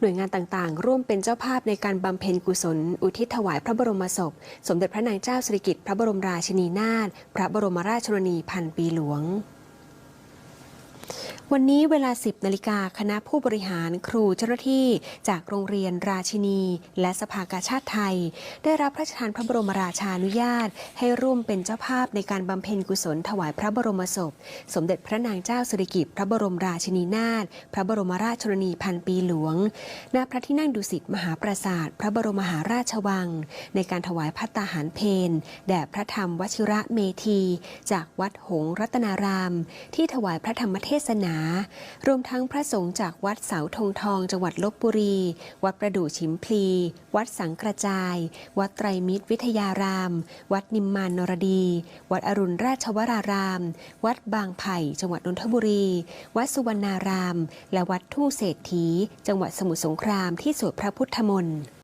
หน่วยงานต่างๆ ร่วมเป็นเจ้าภาพในการบำเพ็ญกุศล อุทิศถวายพระบรมศพ สมเด็จพระนางเจ้าสิริกิติ์พระบรมราชินีนาถพระบรมราชชนนีพันปีหลวง วันนี้เวลา 10นาฬิกาคณะผู้บริหารครูเจ้าหน้าที่จากโรงเรียนราชินี และสภากาชาติไทย ได้รับพระราชทานพระบรมราชานุญาต ให้ร่วมเป็นเจ้าภาพในการบำเพ็ญกุศลถวายพระบรมศพ สมเด็จพระนางเจ้าสิริกิติ์พระบรมราชินีนาถพระบรมราชชนนีพันปีหลวงณพระที่นั่งดุสิตมหาปราสาทพระบรมมหาราชวัง ในการถวายพัตตาหารเพนแด่พระธรรมวชิระเมธี จากวัดหงรัตนาราม ที่ถวายพระธรรมเทศนารวมทั้งพระสงฆ์จากวัดเสาธงทองจังหวัดลบบุรี วัดประดู่ชิมพลี วัดสังกระจาย วัดไตรมิตรวิทยาราม วัดนิมมานนรดี วัดอรุณราชวราราม วัดบางไผ่จังหวัดนนทบุรี วัดสุวรรณาราม และวัดทุ่งเศรษฐี จังหวัดสมุทรสงครามที่สวดพระพุทธมนต์